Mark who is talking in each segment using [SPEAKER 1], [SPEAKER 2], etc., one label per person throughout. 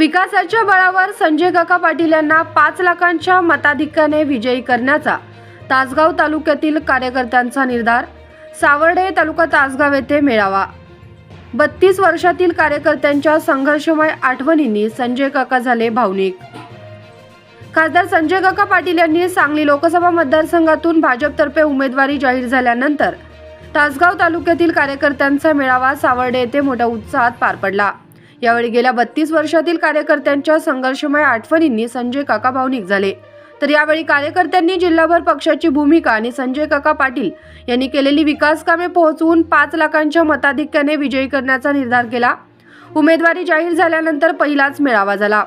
[SPEAKER 1] विकासाच्या बळावर संजय काका पाटील यांना पाच लाखांच्या मताधिक्याने विजयी करण्याचा तासगाव तालुक्यातील कार्यकर्त्यांचा निर्धार सावर्डे तालुका तासगाव येथे मेळावा. बत्तीस वर्षातील कार्यकर्त्यांच्या संघर्षमय आठवणींनी संजय काका झाले भावनिक. खासदार संजय काका पाटील यांनी सांगली लोकसभा मतदारसंघातून भाजपतर्फे उमेदवारी जाहीर झाल्यानंतर तासगाव तालुक्यातील कार्यकर्त्यांचा मेळावा सावर्डे येथे मोठ्या उत्साहात पार पडला. यावेळी गेल्या बत्तीस वर्षातील कार्यकर्त्यांच्या संघर्षमय आठवणींनी संजय काका भावनिक झाले तर यावेळी कार्यकर्त्यांनी जिल्हाभर पक्षाची भूमिका आणि संजय काका पाटील यांनी केलेली विकास कामे पोहोचवून पाच लाखांच्या मताधिक्याने विजयी करण्याचा निर्धार केला. उमेदवारी जाहीर झाल्यानंतर पहिलाच मेळावा झाला.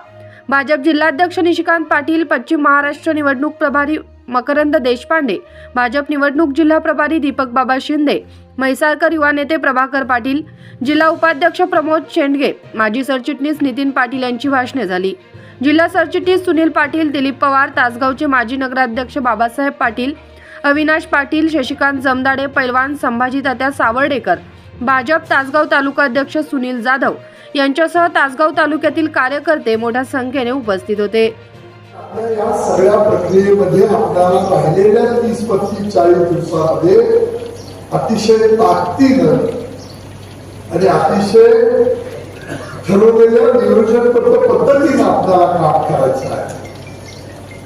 [SPEAKER 1] भाजप जिल्हाध्यक्ष निशिकांत पाटील पश्चिम महाराष्ट्र निवडणूक प्रभारी मकरंद देशपांडे भाजप निवडणूक जिल्हा प्रभारी दीपक बाबा शिंदे म्हैसाळकर युवा नेते प्रभाकर पाटील जिल्हा उपाध्यक्ष प्रमोद शेंडगे माजी सरचिटणीस नितीन पाटील यांची भाषणे झाली. जिल्हा सरचिटणीस सुनील पाटील दिलीप पवार तासगावचे माजी नगराध्यक्ष बाबासाहेब पाटील अविनाश पाटील शशिकांत जमदाडे पैलवान संभाजी तात्या सावर्डेकर भाजप तासगाव तालुका अध्यक्ष सुनील जाधव यांच्यासह तासगाव तालुक्यातील कार्यकर्ते मोठ्या संख्येने उपस्थित होते.
[SPEAKER 2] आपल्या या सगळ्या प्रक्रियेमध्ये आपल्याला राहिलेल्या तीस पस्तीस चाळीस दिवसामध्ये अतिशय ताकदीनं आणि अतिशय ठरवलेल्या नियोजनबद्ध पद्धतीनं आपल्याला काम करायचं आहे.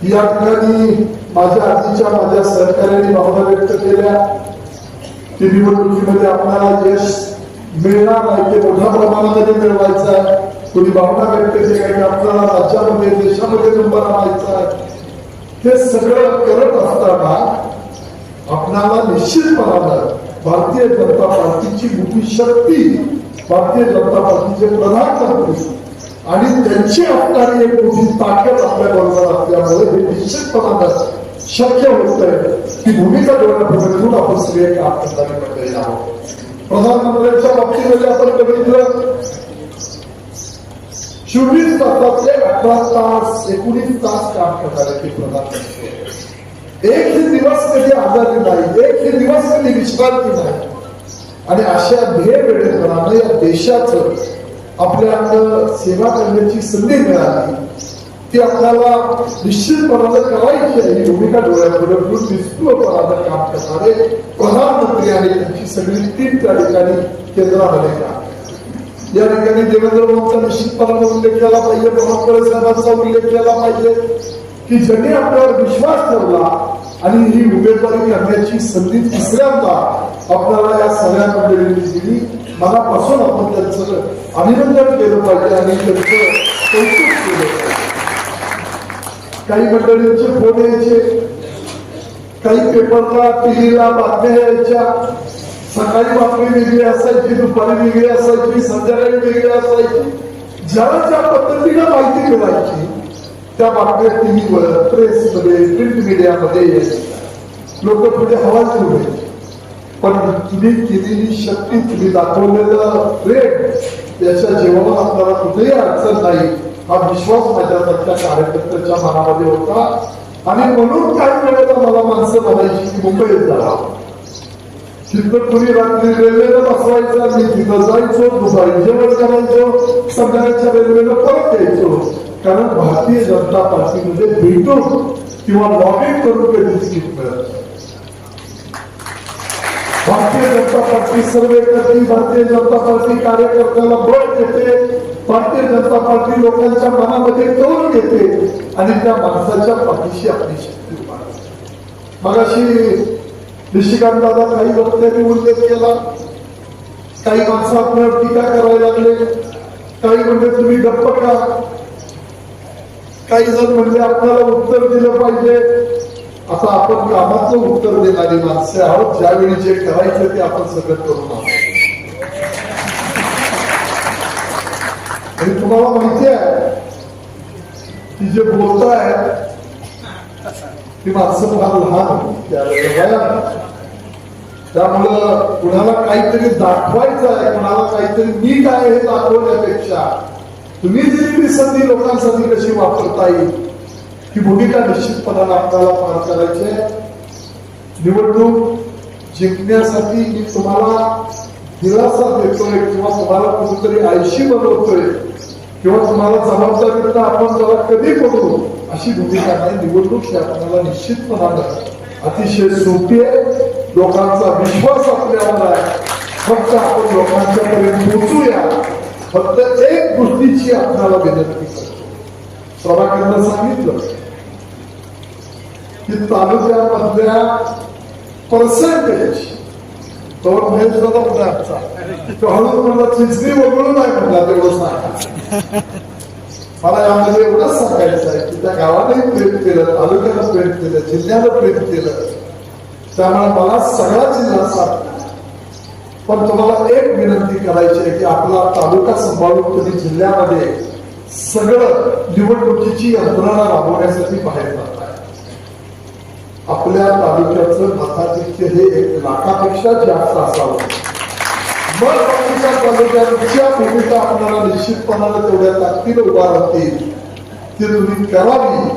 [SPEAKER 2] या ठिकाणी माझ्या आधीच्या माझ्या सहकार्याने भावना व्यक्त केल्या. की निवडणुकीमध्ये आपल्याला यश मिळणार नाही ते मोठ्या प्रमाणामध्ये मिळवायचं आहे. कोणी भावना व्यक्त केली आणि आपल्याला राज्यामध्ये देशामध्ये नंबर आणायचा आहे. हे सगळं करत असताना आपणाला निश्चितपणानं भारतीय जनता पार्टीची मोठी शक्ती भारतीय जनता पार्टीचे प्रधानमंत्री आणि त्यांची असणारी एक मोठी ताकद आपल्या बरोबर असल्यामुळे हे निश्चितपणानं शक्य होत आहे की भूमिका डोळ्यापुढे आपण सगळे काम करणारे मंडळी आहोत. प्रधानमंत्र्यांच्या बाबतीमध्ये आपण बघितलं चोवीस तासातले अठरा तास एकोणीस तास काम करणारे ते प्रधानमंत्री एक ही दिवस कधी आजारी नाही एक ही दिवस कधी विश्रांती नाही. आणि अशा ध्येय वेळेपणानं या देशाचं आपल्याकडं सेवा करण्याची संधी मिळाली. ती आपल्याला निश्चितपणानं करायची आहे भूमिका डोळ्यापुढे ठेवून निष्ठुरपणानं काम करणारे प्रधानमंत्री आणि त्यांची सगळी टीम त्या ठिकाणी केंद्रामध्ये काम या ठिकाणी देवेंद्र भाऊचा निश्चितपणाने उल्लेख केला पाहिजे प्रभाकर साहेबांचा उल्लेख केला पाहिजे. की ज्यांनी आपल्यावर विश्वास ठेवला आणि ही उमेदवारी करण्याची संधी तिसऱ्यांदा आपल्याला या सगळ्या मंडळींनी दिली. मनापासून आपण त्यांचं अभिनंदन केलं पाहिजे आणि त्यांचं कौतुक केलं पाहिजे. काही मंडळींचे फोन यायचे काही पेपरला टीव्हीला बातम्या यायच्या. सकाळी बातमी वेगळी असायची दुपारी वेगळी असायची संध्याकाळी वेगळी असायची. ज्याला ज्या पद्धतीनं माहिती मिळायची त्या बातम्या टीव्हीवर प्रेसमध्ये प्रिंट मीडियामध्ये लोक पुढे हवालची व्हायचे पण तुम्ही केलेली शक्ती तुम्ही दाखवलेलं प्रेम याच्या जीवनात आपल्याला कुठेही अडचण नाही हा विश्वास माझ्यासारख्या कार्यकर्त्याच्या मनामध्ये होता. आणि म्हणून काही वेळेला मला माणसं म्हणायची की मुंबईत जावं तिथं रात्री रेल्वेनं बसवायचं मी तिथं जायचो दुपारी जेवण करायचो सगळ्यांच्या रेल्वेनं परत यायचो कारण भारतीय जनता पार्टीमध्ये भेटून किंवा लॉबिंग करून कधी तिकीट मिळत भारतीय जनता पार्टी सर्वे करते भारतीय जनता पार्टी कार्यकर्त्याला बळ देते भारतीय जनता पार्टी लोकांच्या मनामध्ये करून घेते आणि त्या माणसाच्या पाठीशी आपली शक्ती उभारते मगाशी निशिकांत दादा काही वक्त्यांनी उल्लेख केला. काही माणसं आपल्यावर टीका करायला लागले. काही म्हणजे तुम्ही गप्प का काही जण म्हणजे आपल्याला उत्तर दिलं पाहिजे. आता आपण कामाचं उत्तर देणारी माणसे आहोत. ज्यावेळी जे करायचं ते आपण सगळं करून आहोत आणि तुम्हाला माहिती आहे की जे बोलत आहेत ती माणसं फार लहान होती त्यावेळेला त्यामुळं कुणाला काहीतरी दाखवायचं आहे कुणाला काहीतरी नीट आहे हे दाखवण्यापेक्षा तुम्ही दिलेली संधी लोकांसाठी कशी वापरता येईल ही भूमिका निश्चितपणाने आपल्याला पार करायची आहे. निवडणूक जिंकण्यासाठी मी तुम्हाला दिलासा देतोय किंवा तुम्हाला कुठेतरी आयशी बनवतोय. किंवा तुम्हाला जबाबदारीनं आपण जरा कधी करू अशी भूमिका नाही. निवडणूक ही आपल्याला निश्चितपणानं अतिशय सोपी आहे. लोकांचा विश्वास आपल्यावर आहे. फक्त आपण लोकांच्या पर्यंत पोहोचूया. फक्त एक गोष्टीची आपल्याला विनंती करतो. प्रभाकरनं सांगितलं की तालुक्यामधल्या पर्सेंटेज तो महेश दादा होता आमचा तो हळूच वगळून नाही म्हटला तेवढं सांगा मला यामध्ये एवढंच सांगायचं आहे की त्या गावाने प्रेम केलं तालुक्याला प्रेम केलं जिल्ह्याला प्रेम केलं त्यामुळे मला सगळा जिल्हा साथ पण तुम्हाला एक विनंती करायची आहे की आपला तालुका सांभाळून तुम्ही जिल्ह्यामध्ये सगळं निवडणुकीची यंत्रणा राबवण्यासाठी बाहेर जात आपल्या तालुक्याचं मताधिक्य हे एक लाखापेक्षा जास्त असावं. मग बाकीच्या तालुक्यांच्या भूमिका आपल्याला निश्चितपणाने तेवढ्या ताकदीने उभा राहतील. ती तुम्ही करावी.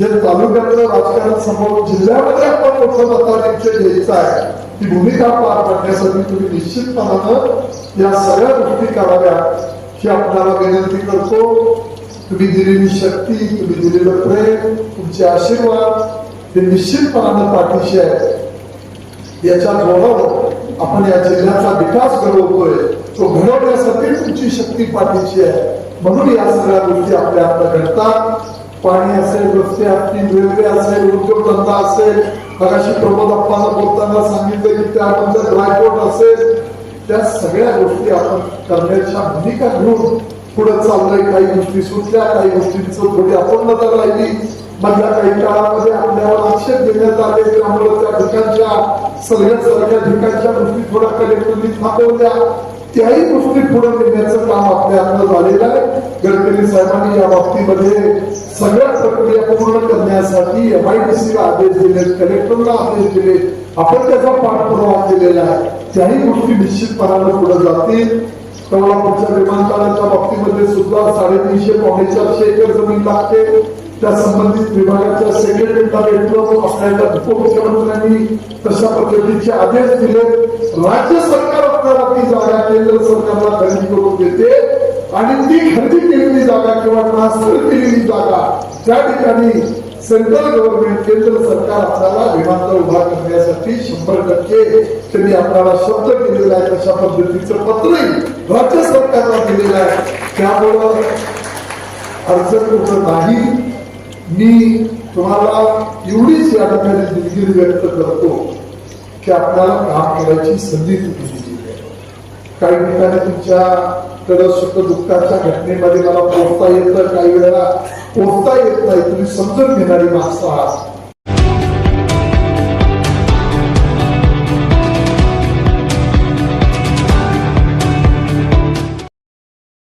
[SPEAKER 2] हे तालुक्यातलं राजकारण समोर जिल्ह्यामध्ये आपण मोठं मताधिक्य घ्यायचं आहे. ती भूमिका पार पाडण्यासाठी तुम्ही निश्चितपणानं या सगळ्या गोष्टी कराव्या ही आपल्याला विनंती करतो. तुम्ही दिलेली शक्ती तुम्ही दिलेलं प्रेम तुमचे आशीर्वाद हे निश्चितपणानं पाठीशी आहे. याच्या जोरावर आपण या जिल्ह्याचा विकास घडवतोय. तो घडवण्यासाठी तुमची शक्ती पाठीशी आहे. म्हणून या सगळ्या गोष्टी आपल्या आता घडतात. पाणी असेल रस्ते असतील रेल्वे असेल उद्योगधंदा असेल मगाशी प्रमोद अप्पानं बोलताना सांगितलं की त्यानंतर ड्रायपोर्ट असेल. त्या सगळ्या गोष्टी आपण करण्याच्या भूमिका घेऊन पुढे चाललंय. काही गोष्टी सुटल्या काही गोष्टींचं थोडी अपूर्णता राहिली. मधल्या काही काळामध्ये आपल्यावर आक्षेप देण्यात आले त्यामुळे त्या ठिकाणच्या सगळ्या सगळ्या ठिकाणच्या गोष्टी थोड्या कलेक्टरनी थांबवल्या. त्याही गोष्टी पुढे नेण्याचं काम आपल्या हातात झालेलं आहे. गडकरी साहेबांनी या बाबतीमध्ये सगळ्या प्रक्रिया पूर्ण करण्यासाठी एम आय डी सीला आदेश दिले कलेक्टरला आदेश दिले आपण त्याचा पाठपुरावा केलेला आहे. त्याही गोष्टी निश्चितपणाने पुढे जातील. कोल्हापूरच्या विमानतळाच्या बाबतीमध्ये सुद्धा साडेतीनशे पावणे चारशे एकर जमीन लागते. त्या संबंधित विभागाच्या सेक्रेटरीला भेटलो आपल्याला उपमुख्यमंत्र्यांनी तशा पद्धतीचे आदेश दिले. राज्य सरकार आपल्याला ती जागा केंद्र सरकारला खरेदी करून देते. आणि ती खरेदी केलेली जागा किंवा ट्रान्सफर केलेली जागा त्या ठिकाणी सेंट्रल गव्हर्नमेंट केंद्र सरकार आपल्याला विमानतळ उभा करण्यासाठी शंभर टक्के त्यांनी आपल्याला शब्द केलेलं आहे. तशा पद्धतीचं पत्रही राज्य सरकारला दिलेलं आहे. त्यामुळं अडचण कुठं नाही. मी तुम्हाला एवढीच या ठिकाणी दिलगिरी व्यक्त करतो की आपल्याला काम करायची संधी तुम्ही दिली आहे. काही ठिकाणी तुमच्याकडं सुख दुःखाच्या घटनेमध्ये मला पोहोचता येतं काही वेळेला पोहोचता येत नाही. तुम्ही समजून घेणारी माणसं आहात.